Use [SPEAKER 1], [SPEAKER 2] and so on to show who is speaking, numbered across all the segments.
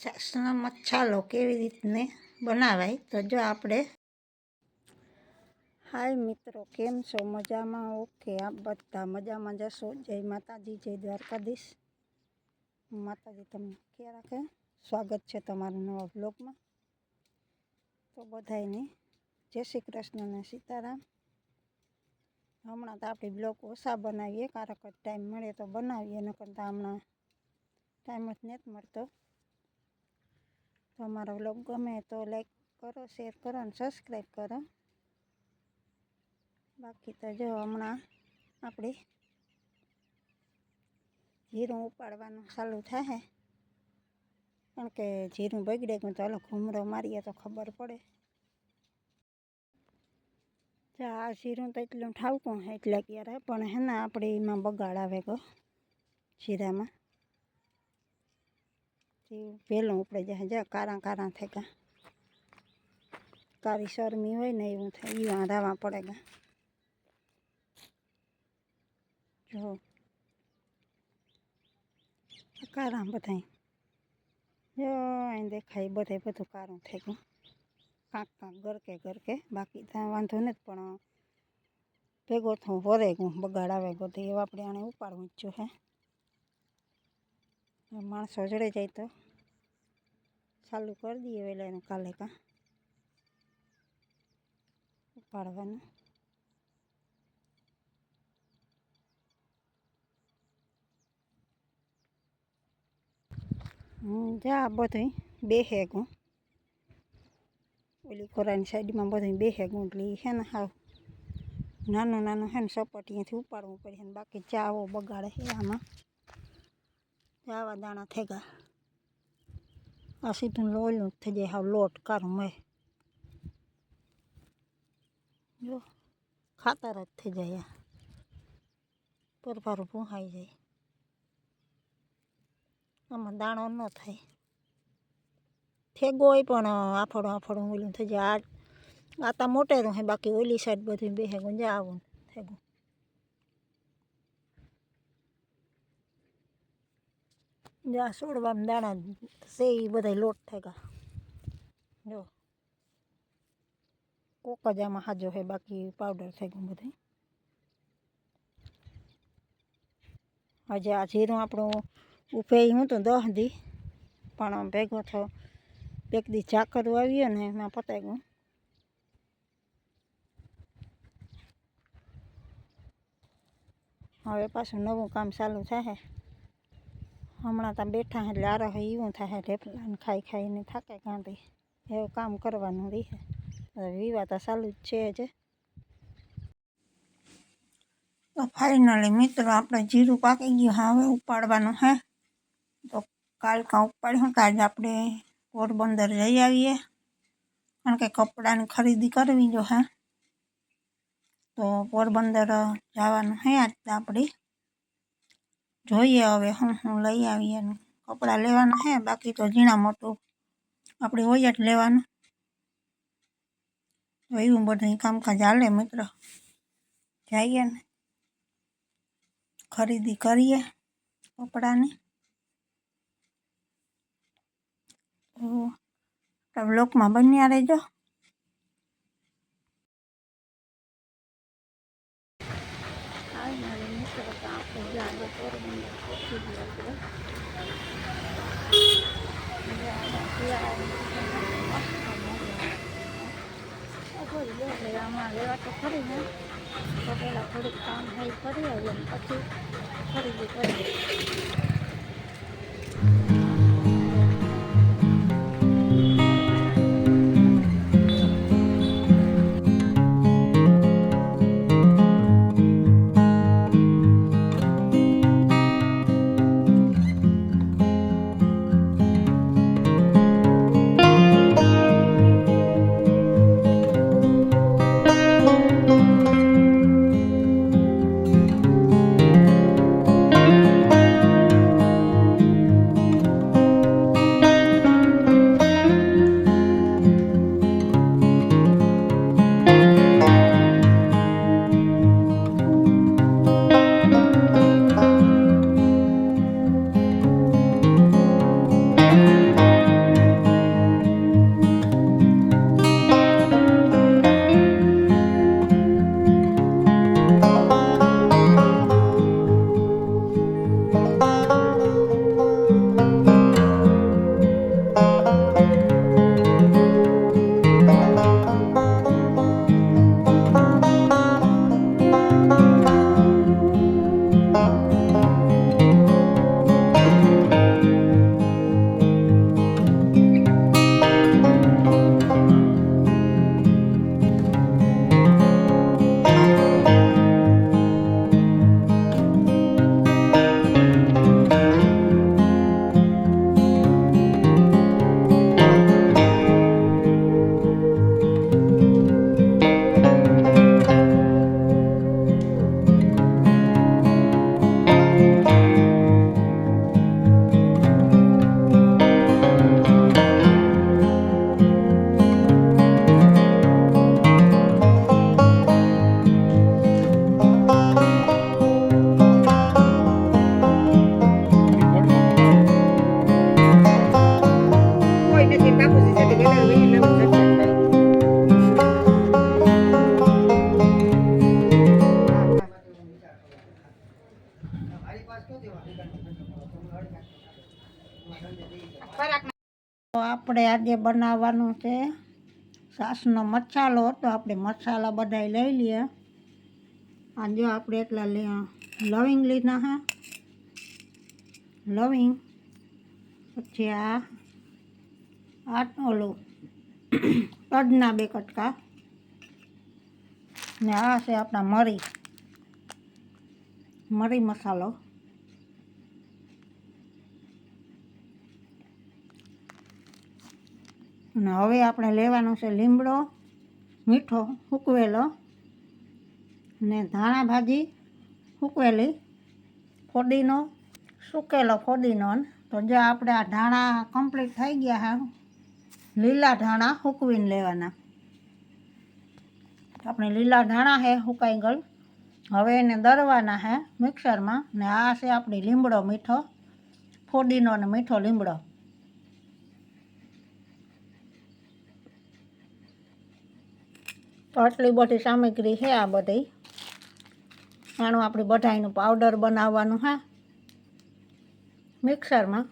[SPEAKER 1] છાશનો મચ્છાલો કેવી રીતને બનાવાય? તો જો આપણે હાય મિત્રો, કેમ છો? મજામાં ઓકે આપ બધા મજામાં જશો? જય માતાજી, જય દ્વારકાધીશ. માતાજી, તમને ક્યાં રાખે? સ્વાગત છે તમારું નવા બ્લોગમાં તો બધાયને જય શ્રી કૃષ્ણ અને સીતારામ. હમણાં તો આપણે બ્લોગ ઓછા બનાવીએ, કારક ટાઈમ મળે તો બનાવીએ, નકર તો હમણાં ટાઈમ જ નથી મળતો તો અમારો બ્લોગ ગમે તો લાઈક કરો શેર કરો અને સબસ્ક્રાઈબ કરો બાકી તો જો હમણાં આપણે જીરું ઉપાડવાનું ચાલુ થાય કારણ કે જીરું બગડે ગયું તો હાલો ઘૂમરો મારીએ તો ખબર પડે જો આ જીરું તો એટલું ઠાવકું હે એટલે ક્યારે પણ હે ને આપણે એમાં બગાડ આવે ગો જીરામાં વહેલું ઉપડે જાય. જા, કારા કારા થઈ ગયા. કારી શરમી હોય ને એવું થાય એ વાંધાવા પડે ગા. જો. કારા બધાય. જો અહીં દેખાય, બધે બધું કારું થઈ ગયું. કાંક કાંક ગરકે ગરકે, બાકી ત્યાં વાંધો નથી, પણ ભેગો થવું વરે ગયું, બગાડ આવે ગયો એવું આપણે આને ઉપાડવું જ, હે. માણસો જડે જાય તો ચાલુ કરી દઈએ વહેલા એનું કાલે કાં. ઉપાડવાનું. જા બધું બે હેગું ઓલી ખોરાની સાઈડમાં બધું બે હેગું એટલે હે ને હાવ નાનું નાનું છે ને સપાટીએથી ઉપાડવું પડે ને બાકી ચાવો બગાડે હે આમાં. ચાવા દાણા થઈ ગયા આ સીધું લોલું થઈ જાય હાવ લોટ કારું મેં. જો ખાતર જ થઈ જાય આ પરભારું ભૂહાઈ જાય. આમાં દાણો ન થાય. થેગો હોય પણ આફડું આફડું ઓલું થઈ જાય આ આતા મોટેરું હે, બાકી ઓલી સાઈડ બધું બેહે ગુંજા આવું થેગું. જા સોડવામાં દાણા છે એ બધા લોટ થઈ ગયા જો કોક જ આમાં હાજો હે બાકી પાવડર થઈ ગયું બધું હજી આ જીરું આપણું ઉભે હું તો દહ દી પણ ભેગો થયો એક દી ઝાકરું આવ્યું ને એમાં પતાઈ ગયું હવે પાછું નવું કામ ચાલુ થાય હમણાં ત્યાં બેઠા એટલે આરો એવું થાય ઢેફલાને ખાઈ ખાઈને થાકે કાંધી એવું કામ કરવાનું રહે. હવે વિવાહ તો ચાલુ જ છે જ. તો ફાઇનલી મિત્રો આપણે જીરું પાકી ગયું હવે ઉપાડવાનું હે. તો કાલ કાં ઉપાડ્યું કે આજે આપણે પોરબંદર જઈ આવીએ. કારણ કે કપડાની ખરીદી કરવી જો હે. તો પોરબંદર જવાનું હે આજ આપણે જોઈએ હવે હું હું લઈ આવીએ કપડાં લેવાના હે, બાકી તો ઝીણા મોટું આપણે હોય જ લેવાનું. તો એવું બધું કામકાજ હાલે મિત્ર. જઈએ ને, ખરીદી કરીએ કપડાની. તો બ્લોકમાં બન્યા રહેજો. આમાં લેવા તો ખરી ને. તો પહેલાં થોડુંક કામ હોય કરી આવીએ પછી ખરીદી કરીએ. આપણે આજે બનાવવાનું છે સાસનો મસાલો તો આપણે મસાલા બધા લઈ લઈએ. આ જો આપણે એટલા લે લવિંગ લીધા હા. લવિંગ. પછી આ આ ઓલું તજના બે કટકા. ને આ છે આપણા મરી મરી મસાલો. અને હવે આપણે લેવાનો છે લીમડો, મીઠો સૂકવેલો ને ધાણા ભાજી સૂકવેલી ફોડીનો, સૂકેલો ફોડીનો તો જો આપણે આ ધાણા કમ્પ્લીટ થઈ ગયા હા, લીલા ધાણા સૂકવીને લેવાના. આપણે લીલા ધાણા હે સુકાઈ ગયેલ હવે એને દરવાના હે મિક્સરમાં ને આ છે આપણી લીમડો મીઠો, ફોડીનો ને મીઠો લીમડો. તો આટલી બધી સામગ્રી છે આ બધી. આનું આપણે બધાયનું પાવડર બનાવવાનું, હા. મિક્સરમાં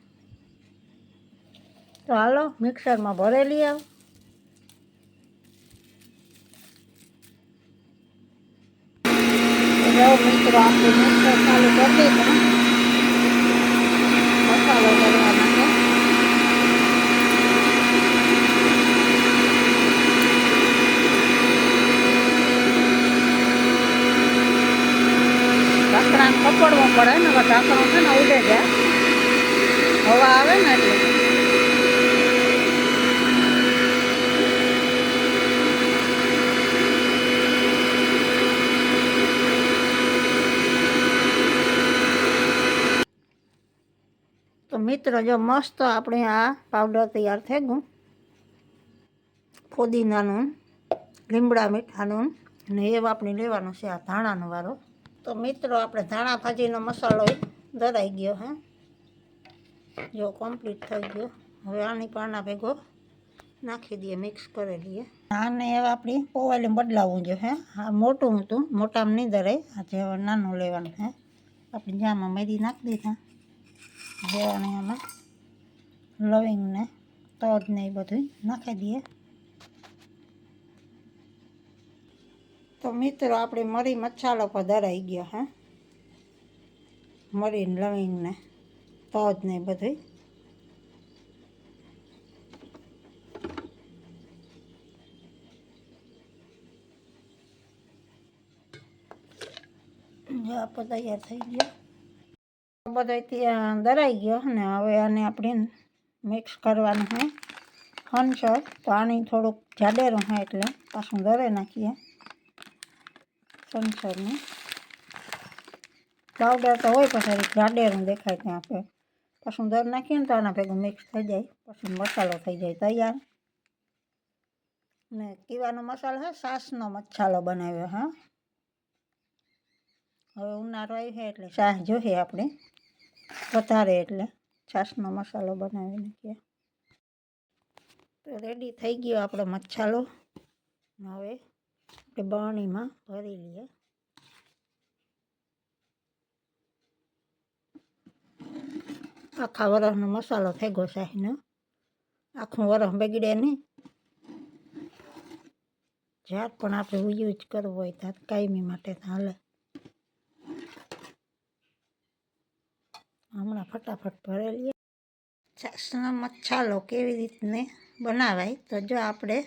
[SPEAKER 1] તો હાલો મિક્સરમાં ભરેલી આવ. મિત્રો, આપણે મિક્સર ચાલુ કરી દીધું મસાલો કરવા પડે ને ઢાંકણું છે ને ઉડે જાય હવા આવે ને એટલે. તો મિત્રો, જો મસ્ત આપણે આ પાવડર તૈયાર થઈ ગયું. ફોદીનાનું, લીમડા મીઠાનું અને એ આપણે લેવાનું છે આ ધાણાનો વારો. તો મિત્રો, આપણે ધાણા ભાજીનો મસાલો દરાઈ ગયો હે. જો કમ્પ્લીટ થઈ ગયો. હવે આની પાના ભેગો નાખી દઈએ મિક્સ કરી દઈએ. આને હવે આપણી પોવાલે બદલાવવું જોઈએ હે. આ મોટું હતું, મોટામાં નહીં દરાય. આ જે હવે નાનું લેવાનું હે. આપણે જામાં મેદી નાખી દીધા. જેવાને આમાં લવિંગ ને તજ ને એ બધું નાખી દઈએ. તો મિત્રો, આપણે મરી મસાલો પર ધરાઈ ગયો, હે? મરીને ને લવિંગ ને તજ ને બધું આપણે તૈયાર થઈ ગયો. બધો ત્યાં દરાઈ ગયો ને? હવે આને આપણે મિક્સ કરવાનું છે તો આની થોડુંક જાડેરું હોય એટલે પાછું દરે નાખીએ. સંસરનું પાવડર તો હોય પછી જાડેરું દેખાય ત્યાં આપણે પછી દર નાખીએ ને તો આના ભેગું મિક્સ થઈ જાય. પછી મસાલો થઈ જાય તૈયાર. ને કીવાનો મસાલો છે સાસનો મસાલો બનાવ્યો, હા. હવે ઉનાળો આવી છે એટલે શાહ જોઈએ આપણે. વધારે એટલે છાશનો મસાલો બનાવી નાખીએ. તો રેડી થઈ ગયો આપણો મસાલો હવે આપણે બરણીમાં ભરી લઈએ. આખા વરસનો મસાલો થઈ ગયો શાહીનો આખું વરસ બગડે નહીં જ્યાર પણ આપણે યુઝ કરવો હોય ત્યાં કાયમી માટે હાલે. હમણાં ફટાફટ ભરેલી છાસના મસાલો કેવી રીતને બનાવાય તો જો આપણે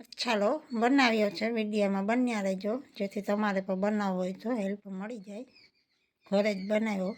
[SPEAKER 1] મસાલો બનાવ્યો છે. વિડીયામાં બન્યા રહેજો. જેથી તમારે પણ બનાવવો હોય તો હેલ્પ મળી જાય. ઘરે જ બનાવ્યો.